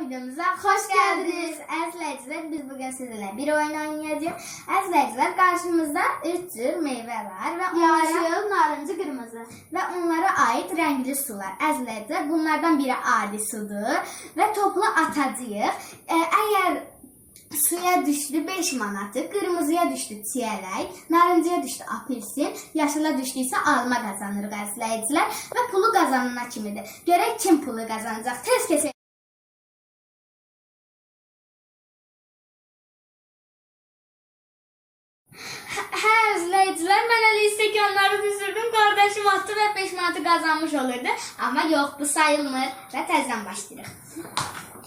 videomuza hoş geldiniz. Əzizləyicilər, biz bugün sizinle bir oyun oynayacağız. Əzizləyicilər, karşımızda üç tür meyveler ve onlara, Yeşil, narıncı, kırmızı. ve onlara ait renkli sular. Əzizləyicilər, bunlardan biri adi sudur ve toplu atacağıq. E, eğer suya düştü 5 manatı, kırmızıya düştü çiyələk, narıncıya düştü apelsin, yaşıla düştüysə alma qazanırıq əzizləyicilər və pulu qazanana kimidir. Görək kim pulu qazanacaq. Tez keçək. İzləyicilər, mən elə stəkanları düzürdüm, qardaşım atdı və 5 manatı qazanmış olurdu. Amma yox, bu sayılmır və təzədən başlayırıq.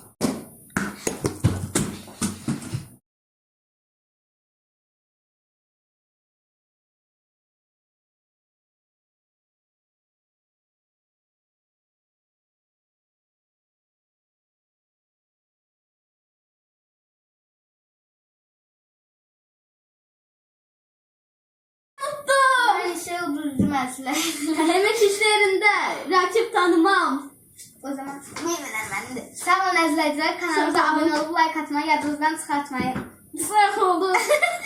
Mən işə udurucu məsləhətlər. Emek işlerinde rakip tanımam. O zaman meyvələr mənimdir. Sağ olun əzizləyicilər, kanalımıza abunə olub like atmayı, yadınızdan çıxartmayı. Sırak oldu.